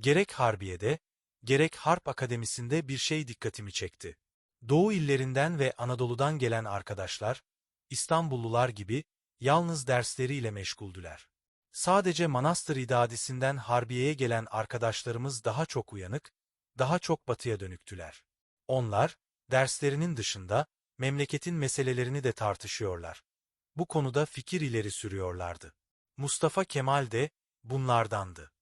Gerek Harbiye'de, gerek Harp Akademisi'nde bir şey dikkatimi çekti. Doğu illerinden ve Anadolu'dan gelen arkadaşlar, İstanbullular gibi yalnız dersleriyle meşguldüler. Sadece Manastır İdadisi'nden Harbiye'ye gelen arkadaşlarımız daha çok uyanık, daha çok batıya dönüktüler. Onlar, derslerinin dışında, memleketin meselelerini de tartışıyorlar. Bu konuda fikir ileri sürüyorlardı. Mustafa Kemal de bunlardandı.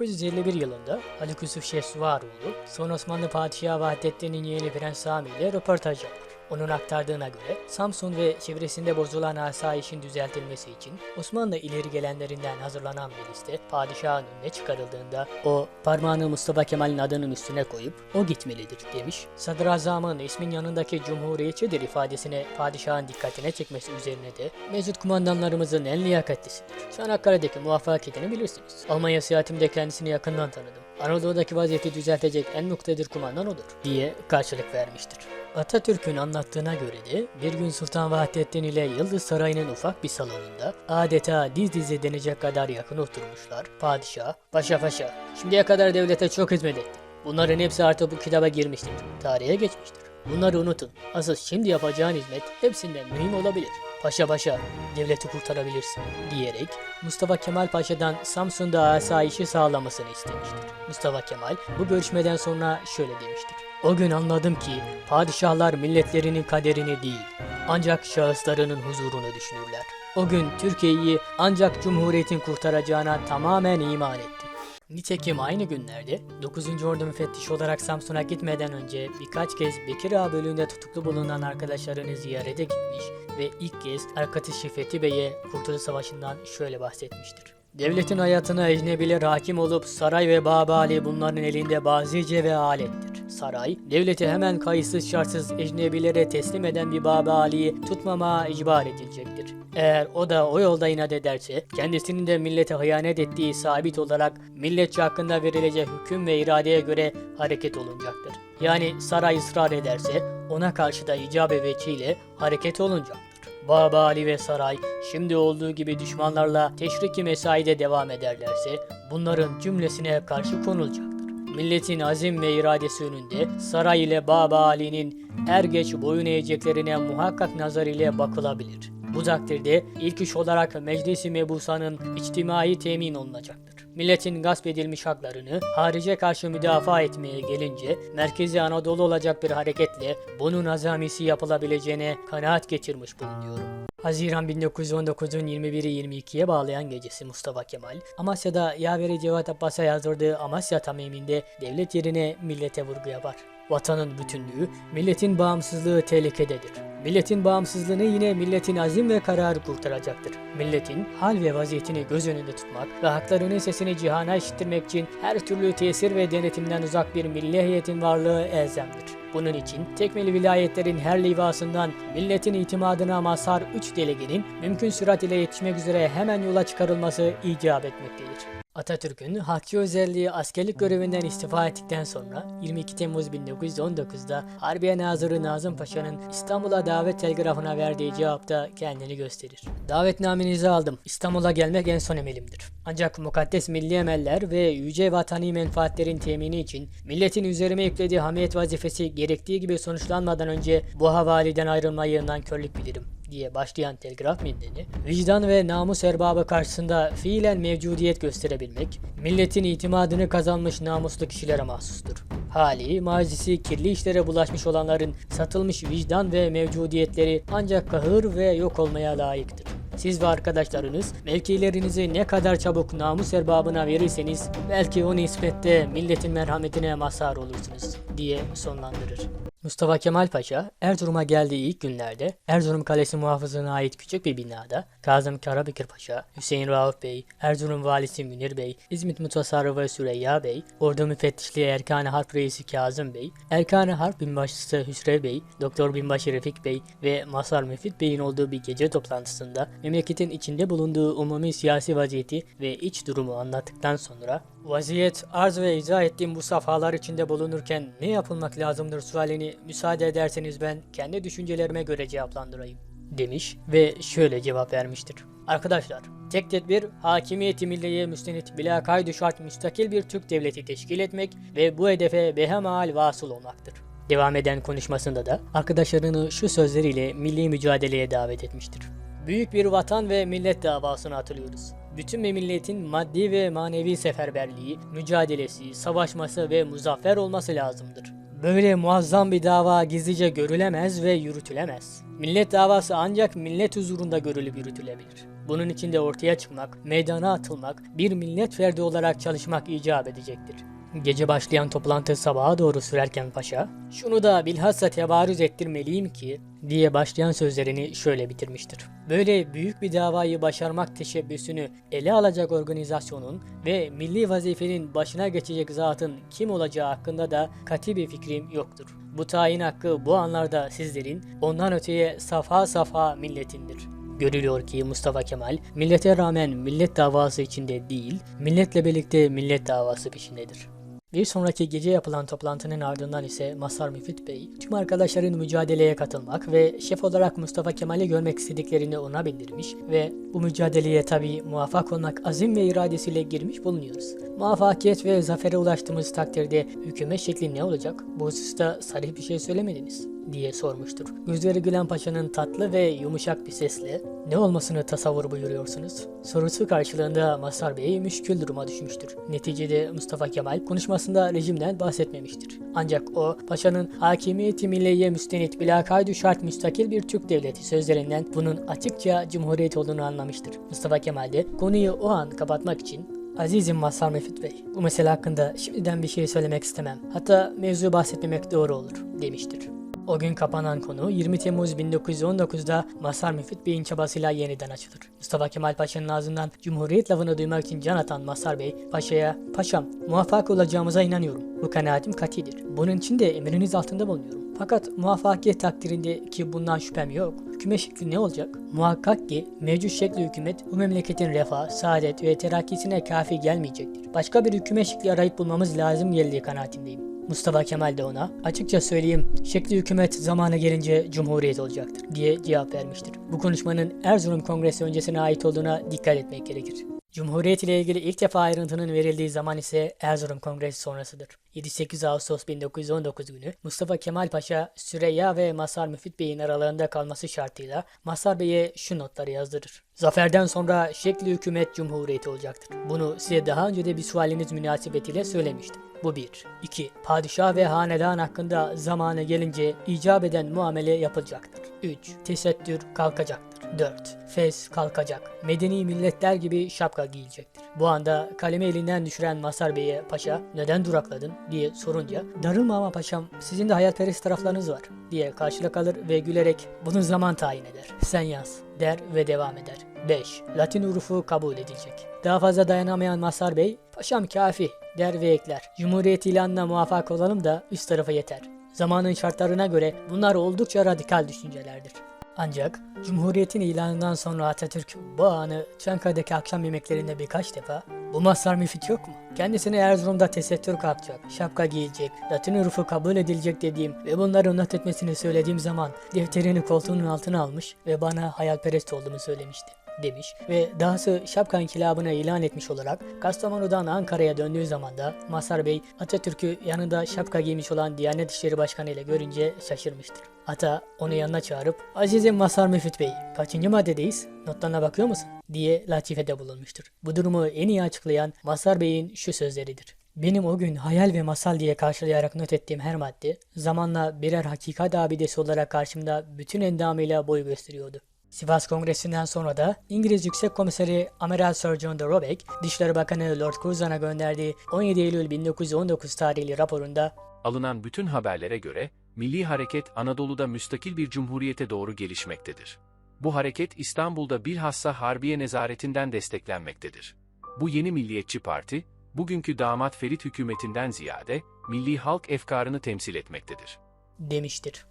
...1951 yılında Haluk Yusuf Şehsuvaroğlu, son Osmanlı Padişahı Vahdettin'in yeğeni Prens Sami ile röportaj yapar. Onun aktardığına göre Samsun ve çevresinde bozulan asayişin düzeltilmesi için Osmanlı ileri gelenlerinden hazırlanan bir liste padişahın önüne çıkarıldığında o parmağını Mustafa Kemal'in adının üstüne koyup o gitmelidir demiş. Sadrazamın ismin yanındaki cumhuriyetçidir ifadesine padişahın dikkatine çekmesi üzerine de mevcut kumandanlarımızın en liyakatlisidir. Çanakkale'deki muvaffakiyetini bilirsiniz. Almanya seyahatimde kendisini yakından tanıdım. Anadolu'daki vaziyeti düzeltecek en muktedir kumandan odur diye karşılık vermiştir. Atatürk'ün anlattığına göre de bir gün Sultan Vahdettin ile Yıldız Sarayı'nın ufak bir salonunda adeta diz dize denecek kadar yakın oturmuşlar. Padişah, paşa paşa, şimdiye kadar devlete çok hizmet etti. Bunların hepsi artık bu kitaba girmiştir. Tarihe geçmiştir. Bunları unutun. Asıl şimdi yapacağın hizmet hepsinden mühim olabilir. Paşa paşa, devleti kurtarabilirsin diyerek Mustafa Kemal Paşa'dan Samsun'da asayişi sağlamasını istemiştir. Mustafa Kemal bu görüşmeden sonra şöyle demiştir. O gün anladım ki padişahlar milletlerinin kaderini değil, ancak şahıslarının huzurunu düşünürler. O gün Türkiye'yi ancak Cumhuriyet'in kurtaracağına tamamen iman ettim. Nitekim aynı günlerde 9. Ordu müfettişi olarak Samsun'a gitmeden önce birkaç kez Bekir Ağa bölüğünde tutuklu bulunan arkadaşlarını ziyarete gitmiş ve ilk kez arkadaşı Fethi Bey'e Kurtuluş Savaşı'ndan şöyle bahsetmiştir. Devletin hayatına ecnebiler hakim olup saray ve babali bunların elinde bazice ve alettir. Saray, devleti hemen kayıtsız şartsız ecnebilere teslim eden bir babaliyi tutmama icbar edilecektir. Eğer o da o yolda inat ederse, kendisinin de millete hıyanet ettiği sabit olarak milletçe hakkında verilecek hüküm ve iradeye göre hareket olunacaktır. Yani saray ısrar ederse, ona karşı da icabı veçiyle hareket olunacaktır. Baba Ali ve saray şimdi olduğu gibi düşmanlarla teşriki mesaide devam ederlerse bunların cümlesine karşı konulacaktır. Milletin azim ve iradesi önünde saray ile Baba Ali'nin er geç boyun eğeceklerine muhakkak nazar ile bakılabilir. Bu takdirde ilk iş olarak Meclis-i Mebusa'nın içtimai temin olunacaktır. Milletin gasp edilmiş haklarını harice karşı müdafaa etmeye gelince merkezi Anadolu olacak bir hareketle bunun azamisi yapılabileceğine kanaat getirmiş bulunuyorum. Haziran 1919'un 21'i 22'ye bağlayan gecesi Mustafa Kemal, Amasya'da Yaveri Cevat Abbas'a yazdırdığı Amasya Tamiminde devlet yerine millete vurgu yapar. Vatanın bütünlüğü, milletin bağımsızlığı tehlikededir. Milletin bağımsızlığını yine milletin azim ve kararı kurtaracaktır. Milletin hal ve vaziyetini göz önünde tutmak ve haklarının sesini cihana işittirmek için her türlü tesir ve denetimden uzak bir milli heyetin varlığı elzemdir. Bunun için tekmil vilayetlerin her livasından milletin itimadına mazhar 3 delegenin mümkün sürat ile yetişmek üzere hemen yola çıkarılması icap etmektedir. Atatürk'ün hakçı özelliği askerlik görevinden istifa ettikten sonra 22 Temmuz 1919'da Harbiye Nazırı Nazım Paşa'nın İstanbul'a davet telgrafına verdiği cevapta kendini gösterir. Davetnamenizi aldım. İstanbul'a gelmek en son emelimdir. Ancak mukaddes milli emeller ve yüce vatani menfaatlerin temini için milletin üzerime yüklediği hamiyet vazifesi gerektiği gibi sonuçlanmadan önce bu havaliden ayrılmayı nankörlük bilirim diye başlayan telgraf metnini vicdan ve namus erbabı karşısında fiilen mevcudiyet gösterebilmek, milletin itimadını kazanmış namuslu kişilere mahsustur. Hali, mazisi kirli işlere bulaşmış olanların satılmış vicdan ve mevcudiyetleri ancak kahır ve yok olmaya layıktır. Siz ve arkadaşlarınız mevkilerinizi ne kadar çabuk namus erbabına verirseniz belki o nispette milletin merhametine mazhar olursunuz diye sonlandırır. Mustafa Kemal Paşa Erzurum'a geldiği ilk günlerde Erzurum Kalesi muhafızlığına ait küçük bir binada Kazım Karabekir Paşa, Hüseyin Rauf Bey, Erzurum Valisi Münir Bey, İzmit Mutasarrıfı Süreyya Bey, Ordu Müfettişliği Erkan-ı Harp Reisi Kazım Bey, Erkan-ı Harp Binbaşısı Hüsrev Bey, Doktor Binbaşı Refik Bey ve Masar Müfit Bey'in olduğu bir gece toplantısında memleketin içinde bulunduğu umumi siyasi vaziyeti ve iç durumu anlattıktan sonra Vaziyet arz ve izah ettiğim bu safhalar içinde bulunurken ne yapılmak lazımdır sualini müsaade ederseniz ben kendi düşüncelerime göre cevaplandırayım demiş ve şöyle cevap vermiştir. Arkadaşlar, tek tedbir hakimiyeti milliye müstenit bila kaydı şart müstakil bir Türk devleti teşkil etmek ve bu hedefe behemal vasıl olmaktır. Devam eden konuşmasında da arkadaşlarını şu sözleriyle milli mücadeleye davet etmiştir. Büyük bir vatan ve millet davasına atılıyoruz. Bütün bir milletin maddi ve manevi seferberliği, mücadelesi, savaşması ve muzaffer olması lazımdır. Böyle muazzam bir dava gizlice görülemez ve yürütülemez. Millet davası ancak millet huzurunda görülüp yürütülebilir. Bunun için de ortaya çıkmak, meydana atılmak, bir millet ferdi olarak çalışmak icap edecektir. Gece başlayan toplantı sabaha doğru sürerken paşa, şunu da bilhassa tebarüz ettirmeliyim ki, diye başlayan sözlerini şöyle bitirmiştir. Böyle büyük bir davayı başarmak teşebbüsünü ele alacak organizasyonun ve milli vazifenin başına geçecek zatın kim olacağı hakkında da kati bir fikrim yoktur. Bu tayin hakkı bu anlarda sizlerin, ondan öteye safa safa milletindir. Görülüyor ki Mustafa Kemal millete rağmen millet davası içinde değil, milletle birlikte millet davası peşindedir. Bir sonraki gece yapılan toplantının ardından ise Masar Müfit Bey, tüm arkadaşların mücadeleye katılmak ve şef olarak Mustafa Kemal'i görmek istediklerini ona bildirmiş ve bu mücadeleye tabi muvaffak olmak azim ve iradesiyle girmiş bulunuyoruz. Muvaffakiyet ve zafere ulaştığımız takdirde hükümet şekli ne olacak? Bu hususta sarih bir şey söylemediniz diye sormuştur. Gözleri gülen paşanın tatlı ve yumuşak bir sesle ne olmasını tasavvur buyuruyorsunuz? Sorusu karşılığında Masar Bey müşkül duruma düşmüştür. Neticede Mustafa Kemal konuşmasında rejimden bahsetmemiştir. Ancak o paşanın hakimiyeti milliye müstenit bilakaydu şart müstakil bir Türk devleti sözlerinden bunun açıkça cumhuriyet olduğunu anlamıştır. Mustafa Kemal de konuyu o an kapatmak için Azizim Mazhar Müfit Bey, bu mesele hakkında şimdiden bir şey söylemek istemem. Hatta mevzu bahsetmemek doğru olur, demiştir. O gün kapanan konu 20 Temmuz 1919'da Mazhar Müfit Bey'in çabasıyla yeniden açılır. Mustafa Kemal Paşa'nın ağzından Cumhuriyet lafını duymak için can atan Mazhar Bey, Paşa'ya, Paşam muvaffak olacağımıza inanıyorum. Bu kanaatim katidir. Bunun için de emriniz altında bulunuyorum. Fakat muvaffakiyet takdirinde ki bundan şüphem yok. Hükümet şekli ne olacak? Muhakkak ki mevcut şekli hükümet bu memleketin refah, saadet ve terakkisine kafi gelmeyecektir. Başka bir hükümet şekli arayıp bulmamız lazım geldiği kanaatindeyim. Mustafa Kemal de ona açıkça söyleyeyim şekli hükümet zamanı gelince cumhuriyet olacaktır diye cevap vermiştir. Bu konuşmanın Erzurum Kongresi öncesine ait olduğuna dikkat etmek gerekir. Cumhuriyet ile ilgili ilk defa ayrıntının verildiği zaman ise Erzurum Kongresi sonrasıdır. 7-8 Ağustos 1919 günü Mustafa Kemal Paşa, Süreyya ve Masar Müfit Bey'in aralarında kalması şartıyla Masar Bey'e şu notları yazdırır. Zaferden sonra şekli hükümet cumhuriyeti olacaktır. Bunu size daha önce de bir sualiniz münasebetiyle söylemiştim. Bu bir. 2. Padişah ve hanedan hakkında zamanı gelince icap eden muamele yapılacaktır. 3. Tesettür kalkacaktır. 4. Fes kalkacak. Medeni milletler gibi şapka giyilecektir. Bu anda kalemi elinden düşüren Masar Bey'e paşa neden durakladın diye sorunca darılma ama paşam sizin de hayalperest taraflarınız var diye karşılık alır ve gülerek bunu zaman tayin eder. Sen yaz der ve devam eder. 5. Latin hurufu kabul edilecek. Daha fazla dayanamayan Masar Bey, paşam kafi der ve ekler. Cumhuriyet ilanına muvaffak olalım da üst tarafa yeter. Zamanın şartlarına göre bunlar oldukça radikal düşüncelerdir. Ancak Cumhuriyet'in ilanından sonra Atatürk bu anı Çankaya'daki akşam yemeklerinde birkaç defa bu Mazhar Müfit yok mu? Kendisine Erzurum'da tesettür kalkacak, şapka giyecek, Latin hurufu kabul edilecek dediğim ve bunları not etmesini söylediğim zaman defterini koltuğunun altına almış ve bana hayalperest olduğumu söylemişti demiş ve dahası şapka inkılabını ilan etmiş olarak Kastamonu'dan Ankara'ya döndüğü zaman da Mazhar Bey Atatürk'ü yanında şapka giymiş olan Diyanet İşleri Başkanı ile görünce şaşırmıştır. Hatta onu yanına çağırıp Azizim Mazhar Müfit Bey kaçıncı maddedeyiz notlarına bakıyor musun diye latifede bulunmuştur. Bu durumu en iyi açıklayan Mazhar Bey'in şu sözleridir. Benim o gün hayal ve masal diye karşılayarak not ettiğim her madde zamanla birer hakikat abidesi olarak karşımda bütün endamıyla boy gösteriyordu. Sivas Kongresi'nden sonra da İngiliz Yüksek Komiseri Amiral Sir John de Robeck, Dışişleri Bakanı Lord Curzon'a gönderdiği 17 Eylül 1919 tarihli raporunda Alınan bütün haberlere göre milli hareket Anadolu'da müstakil bir cumhuriyete doğru gelişmektedir. Bu hareket İstanbul'da bilhassa Harbiye nezaretinden desteklenmektedir. Bu yeni milliyetçi parti, bugünkü damat Ferit hükümetinden ziyade, milli halk efkarını temsil etmektedir. demiştir.